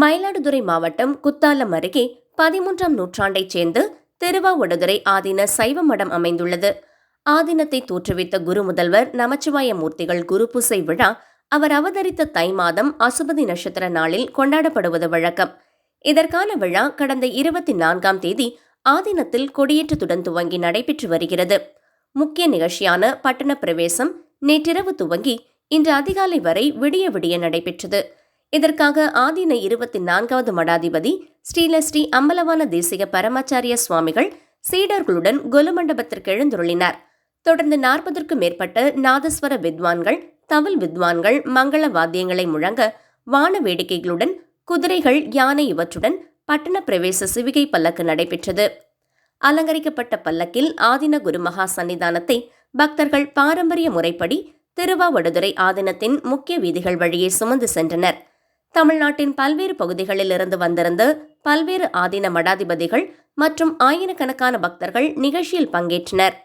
மயிலாடுதுறை மாவட்டம் குத்தாலம் அருகே பதிமூன்றாம் நூற்றாண்டைச் சேர்ந்து திருவாவடுதுறை ஆதீன சைவ மடம் அமைந்துள்ளது. ஆதீனத்தை தோற்றுவித்த குரு முதல்வர் நமச்சிவாய மூர்த்திகள் குரு பூசை விழா அவர் அவதரித்த தை மாதம் அசுபதி நட்சத்திர நாளில் கொண்டாடப்படுவது வழக்கம். இதற்கான விழா கடந்த இருபத்தி நான்காம் தேதி ஆதீனத்தில் கொடியேற்றத்துடன் துவங்கி நடைபெற்று வருகிறது. முக்கிய நிகழ்ச்சியான பட்டண பிரவேசம் நேற்றிரவு துவங்கி இன்று அதிகாலை வரை விடிய விடிய நடைபெற்றது. இதற்காக ஆதீன இருபத்தி நான்காவது மடாதிபதி ஸ்ரீலஸ்ரீ அம்பலவான தேசிக பரமாச்சாரிய சுவாமிகள் சீடர்களுடன் கொலுமண்டபத்திற்கு எழுந்துருளினார். தொடர்ந்து நாற்பதற்கும் மேற்பட்ட நாதஸ்வர வித்வான்கள் தவில் வித்வான்கள் மங்கள வாத்தியங்களை முழங்க வான வேடிக்கைகளுடன் குதிரைகள் யானை இவற்றுடன் பட்டண பிரவேச சிவிகை பல்லக்கு நடைபெற்றது. அலங்கரிக்கப்பட்ட பல்லக்கில் ஆதின குருமகா சன்னிதானத்தை பக்தர்கள் பாரம்பரிய முறைப்படி திருவாவடுதுறை ஆதீனத்தின் முக்கிய வீதிகள் வழியே சுமந்து சென்றனர். தமிழ்நாட்டின் பல்வேறு பகுதிகளில் இருந்து வந்திருந்த பல்வேறு ஆதீன மடாதிபதிகள் மற்றும் ஆயிரக்கணக்கான பக்தர்கள் நிகழ்ச்சியில் பங்கேற்றனர்.